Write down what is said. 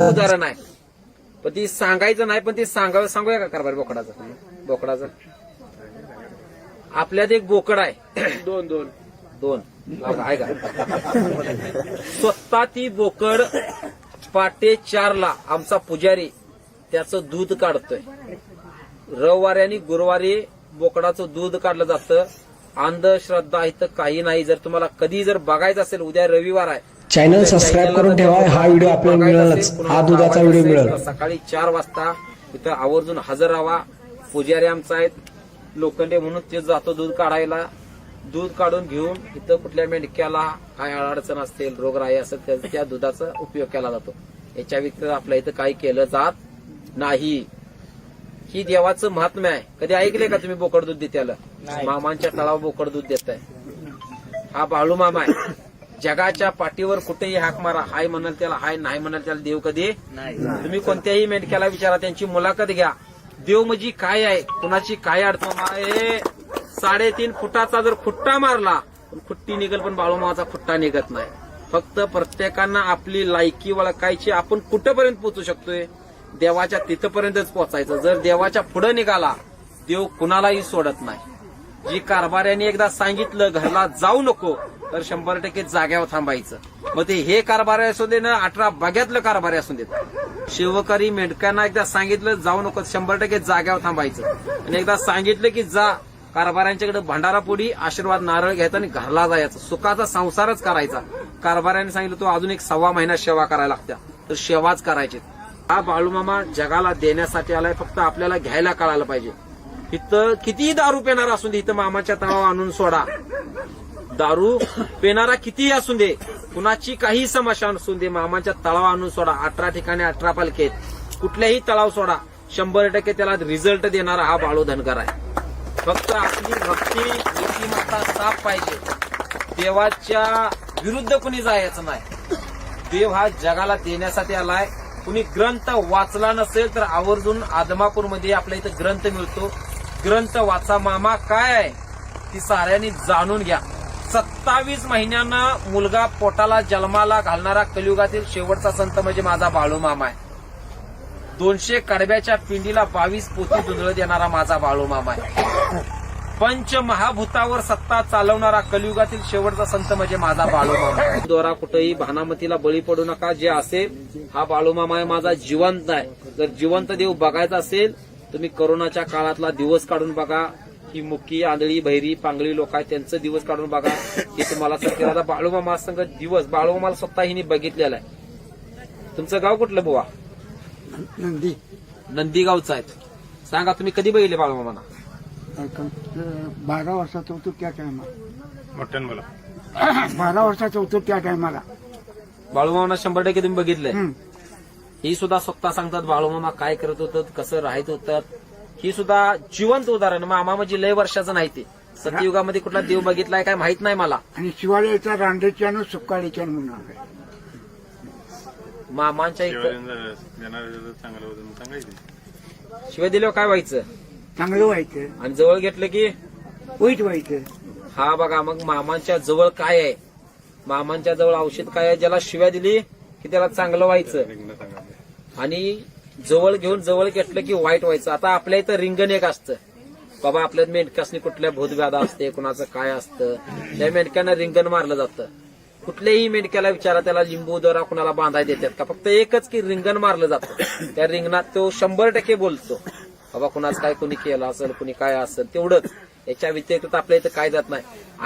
उदाहरण आहे. पण ती सांगायचं नाही पण ती सांगावं सांगूया का कारभार बोकडाचं? बोकडाचं. आपल्यात एक बोकड आहे. दोन दोन. दोन. आहे का? स्वतः ती बोकड पाटे चारला आमचा पुजारी त्याचं दूध काढतोय. रविवारी आणि गुरुवारी बोकडाचं दूध काढलं जातं. अंधश्रद्धा इथं काही नाही. जर तुम्हाला कधी जर बघायचं असेल उद्या रविवार आहे चॅनल सबस्क्राईब करून ठेवा. हा व्हिडिओ आपल्याला मिळेलच. हा दुधाचा व्हिडिओ मिळेल. सकाळी चार वाजता इथं आवर्जून हजर राहावा पुजारी आमचा आहेत लोखंडे म्हणून ते जातो दूध काढायला. दूध काढून घेऊन इथं कुठल्या मेंढक्याला काय अडचण असतील रोगराई असेल त्या- त्या दुधाचा उपयोग केला जातो. याच्या व्यतिरिक्त आपल्या इथं काही केलं जात नाही. ही देवाचं महात्म्य आहे. कधी ऐकले का तुम्ही बोकड दूध देत्याला? मामांच्या तळावर बोकड दूध देत आहे हा बाळू मामा आहे. जगाच्या पाठीवर कुठेही हाक मारा हाय म्हणाल त्याला हाय नाही म्हणाल त्याला देव कधी? तुम्ही कोणत्याही मेंढक्याला विचारा त्यांची मुलाखत घ्या. देव म्हणजे काय आहे? कुणाची काय अडचण? आहे साडेतीन फुटाचा जर खुट्टा मारला पण खुट्टी निघल पण बाळूमाचा खुट्टा निघत नाही. फक्त प्रत्येकांना आपली लायकी ओळखायची आपण कुठपर्यंत पोहोचू शकतोय? देवाच्या तिथपर्यंतच पोहोचायचं. जर देवाच्या पुढे निघाला देव कुणालाही सोडत नाही. जी कारभाऱ्याने एकदा सांगितलं घरला जाऊ नको तर शंभर टक्के जाग्यावर थांबायचं. मग ते हे कारभार असू दे ना अठरा बाग्यातलं कारभार असू देत. शिवकारी मेंढकांना एकदा सांगितलं जाऊ नको शंभर टक्के जाग्यावर थांबायचं. आणि एकदा सांगितलं की जा कारभाऱ्यांच्याकडे भंडारापुडी आशीर्वाद नारळ घ्यायचा आणि घरला जायचं. सुखाचा संसारच करायचा. कारभाऱ्याने सांगितलं तो अजून एक सव्वा महिना सेवा करायला लागत्या. तर सेवाच करायची. हा बाळूमामा जगाला देण्यासाठी आलाय फक्त आपल्याला घ्यायला कळायला पाहिजे. इथं कितीही दारू पेणार असून दे इथं मामाच्या तळावर आणून सोडा. दारू पेणारा कितीही असून दे कुणाची काही समस्या असून दे मामाच्या तळावर आणून सोडा अठरा ठिकाणी अठरा पालखेत. कुठल्याही तळाव सोडा शंभर टक्के त्याला रिझल्ट देणारा हा बाळू धनगर आहे. फक्त आपली भक्ती नीतिमत्ता साफ पाहिजे. देवाच्या विरुद्ध कुणी जायचं नाही. देव हा जगाला देण्यासाठी आलाय. कुणी ग्रंथ वाचला नसेल तर आवर्जून आदमापूरमध्ये आपल्या इथं ग्रंथ मिळतो. ग्रंथ वाचा मामा. काय आहे? ती साऱ्यांनी जाणून घ्या. सत्तावीस महिन्यानं मुलगा पोटाला जन्माला घालणारा कलियुगातील शेवटचा संत म्हणजे माझा बाळू मामा आहे. दोनशे कडब्याच्या पिंडीला बावीस पोती दुंदळ देणारा माझा बाळू मामा आहे. पंच महाभूतावर सत्ता चालवणारा कलियुगातील शेवटचा संत म्हणजे माझा बाळूमामा आहे. दोरा कुठेही भानामतीला बळी पडू नका जे असेल हा बाळूमामा आहे माझा जिवंत आहे. जर जिवंत देव बघायचा असेल तुम्ही करोनाच्या काळातला दिवस काढून बघा. ही मुकी आंधळी बहिरी पांगळी लोक आहेत. त्यांचं दिवस काढून बघा हे तुम्हाला सांगते आता बाळूमामा संघ दिवस बाळूमामाला स्वतः हिने बघितलेला आहे. तुमचं गाव कुठलं बुवा? नंदी. नंदी गावचं आहे सांगा तुम्ही कधी बघितले बाळूमामाना? बारा वर्षाचा होतो त्या टायमाला बारा वर्षाचा होतो त्या टायमाला बाळूमामाना शंभर टक्के तुम्ही बघितलंय. ही सुद्धा स्वतः सांगतात बाळूमामा काय करत होतं कसं राहत होतं. ही सुद्धा जिवंत उदाहरण. मामा म्हणजे लय वर्षाचं नाही ते. सत्ययुगामध्ये कुठला देव बघितलाय काय माहीत नाही मला. आणि शिवाळ्याचा रांडेच्यानं सुकाळीच्या म्हणून आहे. मामांच्या सांगायचं. शिवाय दिल्यावर काय व्हायचं? चांगलं व्हायचं. आणि जवळ घेतलं की? वाईट व्हायचं. हा बघा मग मामांच्या जवळ काय आहे? मामांच्या जवळ औषध काय आहे ज्याला शिव्या दिली की त्याला चांगलं व्हायचं? आणि जवळ घेऊन जवळ घेतलं की वाईट व्हायचं. आता आपल्या इथं रिंगण एक असतं. बाबा आपल्या मेंढकासनी कुठल्या भूतव्याधा असते कुणाचं काय असतं? त्या मेंढक्यांना रिंगण मारलं जातं. कुठल्याही मेंढक्याला विचारा त्याला लिंबू दोरा कुणाला बांधाय देतात का? फक्त एकच की रिंगण मारलं जातं. त्या रिंगणात तो शंभर टक्के बोलतो. बाबा कुणाचं काय कुणी केलं असेल कुणी काय असेल तेवढंच. याच्या व्यतिरिक्त आपल्या इथं काय जात नाही. आणि